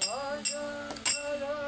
ভজন করো